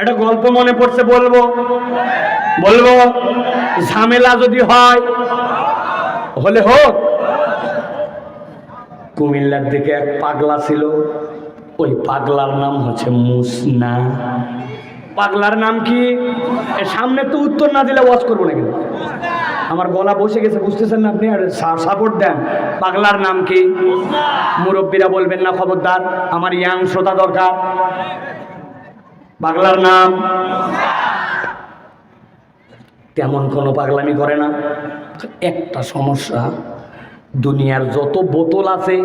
একটা গল্প মনে পড়ছে, বলব? বলব, ঝামেলা যদি হয়, হলে হোক। কুমিল্লার দিকে এক পাগলা ছিল, ওই পাগলার নাম হচ্ছে মুসনা। পাগলার নাম কি? সামনে তো উত্তর না দিলে ওয়াজ করব না আমার গলা বসে গেছে, বুঝতেছেন না আপনি? আর সাপোর্ট দেন। পাগলার নাম কি? মুরব্বীরা বলবেন, না, খবরদার, আমার ইয়াং শ্রোতা দরকার। পাগলার নাম। তেমন কোনো পাগলামি করে না। একটা সমস্যা, দুনিয়ার যত বোতল আছে,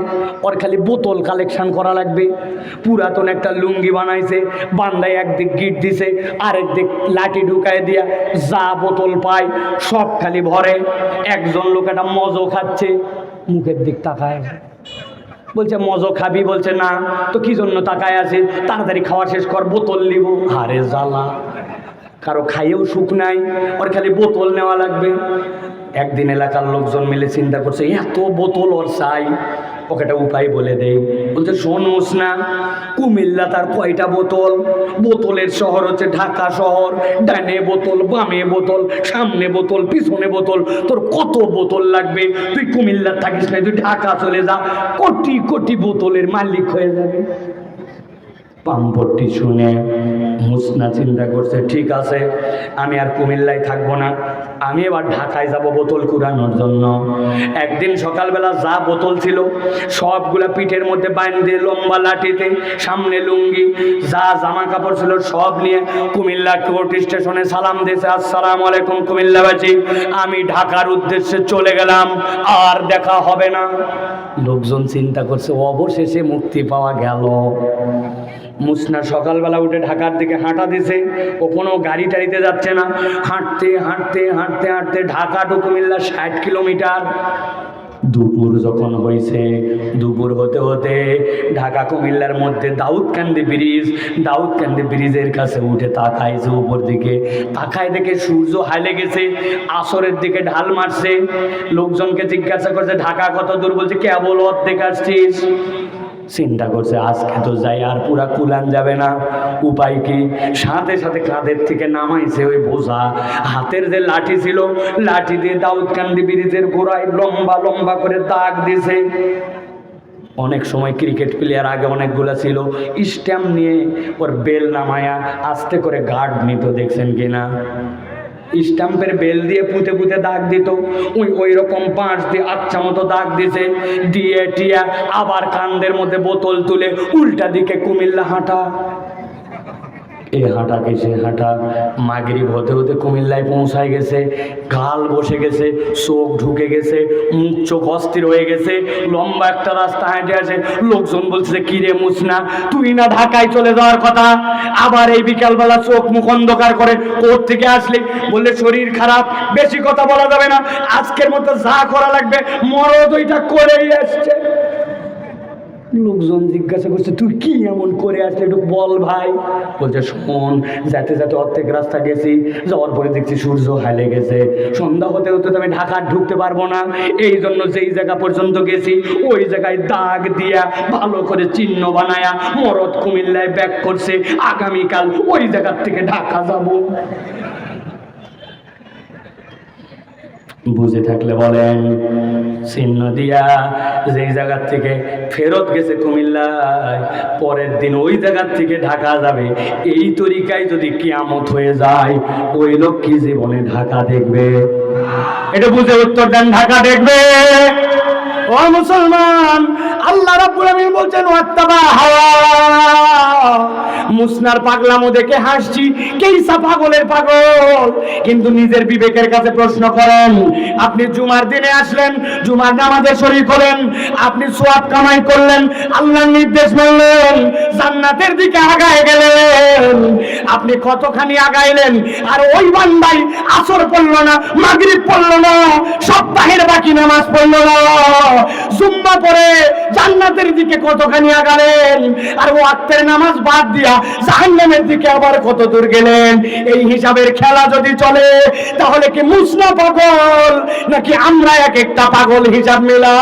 ওর খালি বোতল কালেকশন করা লাগবে। পুরাতন একটা লুঙ্গি বানাইছে, বান্দায় একদিক গিট দিছে, আরেক দিক লাঠি ঢুকায় দিয়া যা বোতল পায়, সব খালি ভরে। একজন লোক একটা মজো খাচ্ছে, মুখের দিক তাকায়। বলছে, মজো খাবি? বলছে, না। তো কি জন্য তাকায় আছে? তাড়াতাড়ি খাওয়া শেষ কর, বোতল নিব। আরে জ্বালা। কারও খাইয়েও সুখ নাই, ওর খালি বোতল নেওয়া লাগবে। একদিন এলাকার লোকজন মিলে চিন্তা করছে, এত বোতল ওর চাই। ওকে একটা উপায় বলে দেই। বলছে শোনোস না কুমিল্লা তার কয়টা বোতল? বোতলের শহর হচ্ছে ঢাকা শহর। ডানে বোতল, বামে বোতল, সামনে বোতল, পিছনে বোতল। তোর কত বোতল লাগবে? তুই কুমিল্লার থাকিস না, তুই ঢাকা চলে যা। কোটি কোটি বোতলের মালিক হয়ে যাবে। পাম্পটটি শুনে মুসনা চিন্তা করছে, ঠিক আছে, আমি আর কুমিল্লায় থাকব না। আমি এবার ঢাকায় যাব বোতল কুড়ানোর জন্য। একদিন সকালবেলা যা বোতল ছিল, সবগুলা পিঠের মধ্যে বাঁধে লম্বা লাঠিতে, সামনে লুঙ্গি, যা জামা কাপড় ছিল, সব নিয়ে কুমিল্লা কোর্ট স্টেশনে সালাম দিয়েছে, আসসালাম আলাইকুম কুমিল্লাবাসী, আমি ঢাকার উদ্দেশ্যে চলে গেলাম, আর দেখা হবে না। লোকজন চিন্তা করছে, অবশেষে মুক্তি পাওয়া গেল। মুসনা সকালবেলা উঠে ঢাকার দিকে হাঁটা দিছে। ও কোনো গাড়ি টাড়িতে যাচ্ছে না। হাঁটতে হাঁটতে হাঁটতে হাঁটতে ঢাকা টু কুমিল্লা ষাট কিলোমিটার। দুপুর যখন হয়েছে দুপুর হতে হতে ঢাকা কুমিল্লার মধ্যে দাউদকান্দি ব্রিজ, দাউদকান্দি ব্রিজের কাছে উঠে তাকাইছে উপর দিকে। তাকায় দেখে সূর্য হাইলে গেছে আসরের দিকে ঢাল মারছে। লোকজনকে জিজ্ঞাসা করছে, ঢাকা কত দূর? বলছে, কেবল অর্ধেক আসছিস। চিন্তা করছে, আজকে তো যাই আর পুরা কুলান যাবে না। উপায় কি? সাথে সাথে কাঁধের থেকে নামাইছে ওই বোঝা। হাতের যে লাঠি ছিল, লাঠি দিয়ে দাউদ কান্দি ব্রিজের গোড়ায় লম্বা লম্বা করে দাগ দিছে। অনেক সময় ক্রিকেট প্লেয়ার আগে অনেকগুলো ছিল, স্ট্যাম্প নিয়ে ওর বেল নামায়া আস্তে করে গার্ড নিত দেখছেন কিনা? স্টাম্পের বেল দিয়ে পুঁতে পুঁতে দাগ দিত। ওই ওই রকম পাঁচ দিয়ে আচ্ছা মতো দাগ দিছে। দিয়ে টিয়া আবার কান্দের মধ্যে বোতল তুলে উল্টা দিকে কুমিল্লা হাঁটা। এ হাঁটাকে সে হাঁটা? মাগরিব হতে হতে কুমিল্লায় পৌঁছায় গেছে, গাল বসে গেছে, চোখ ঢুকে গেছে, মুখ চোখ অস্থির হয়ে গেছে, লম্বা একটা রাস্তা হেঁটে আছে লোকজন বলছে কি রে মুসনা তুই না ঢাকায় চলে যাওয়ার কথা? আবার এই বিকালবেলা চোখ মুখ অন্ধকার করে কোর্ট থেকে আসলি বললে, শরীর খারাপ, বেশি কথা বলা যাবে না, আজকের মতো যা করা লাগবে, মরদ ওইটা করেই আসছে। লোকজন জিজ্ঞাসা করছে, তুই কি এমন করে আসলে একটু বল ভাই। বলছে, শোন যাতে যাতে অর্ধেক রাস্তা গেছি, যাওয়ার পরে দেখছি সূর্য হাইলে গেছে। সন্ধ্যা হতে হতে তো আমি ঢাকা ঢুকতে পারব না। এই জন্য যেই জায়গা পর্যন্ত গেছি, ওই জায়গায় দাগ দিয়া ভালো করে চিহ্ন বানায়া মরদ কুমিল্লায় ব্যাক করছে। আগামীকাল ওই জায়গার থেকে ঢাকা যাব। বুঝে থাকলে বলেন চিহ্ন দিয়া যেই জায়গার থেকে ফেরত গেছে কুমিল্লায়, পরের দিন ওই জায়গার থেকে ঢাকা যাবে। এই তরিকায় যদি কিয়ামত হয়ে যায়, ওই লোক কি জীবনে ঢাকা দেখবে। এটা বুঝে উত্তর দেন, ঢাকা দেখবে। ও মুসলমান, আল্লাহ রাব্বুল আমিন বলছেন ওয়াত্তাবা হাওয়া মুসনার পাগলামো দেখে হাসছি কেইসা পাগলের পাগল? কিন্তু নিজের বিবেকের কাছে প্রশ্ন করেন, আপনি জুমার দিনে আসলেন, জুমার নামাজে শরীক হলেন, আপনি সোয়াব কামাই করলেন, আল্লাহর নির্দেশ মানলেন, জান্নাতের দিকে আগায় গেলেন, আপনি কতখানি আগাইলেন, আর ওই বান্দাই আসর পড়ল না, মাগরিব পড়ল না, সপ্তাহের বাকি নামাজ পড়ল না। জুম্মা পরে জান্নাতের দিকে কতখানি আগালেন? আর ও আত্মের নামাজ বাদ দিয়া জাহান্নামের দিকে আবার কত দূর গেলেন? এই হিসাবের খেলা যদি চলে, তাহলে কি মুসনা পাগল নাকি আমরা এক একটা পাগল হিসাব মেলা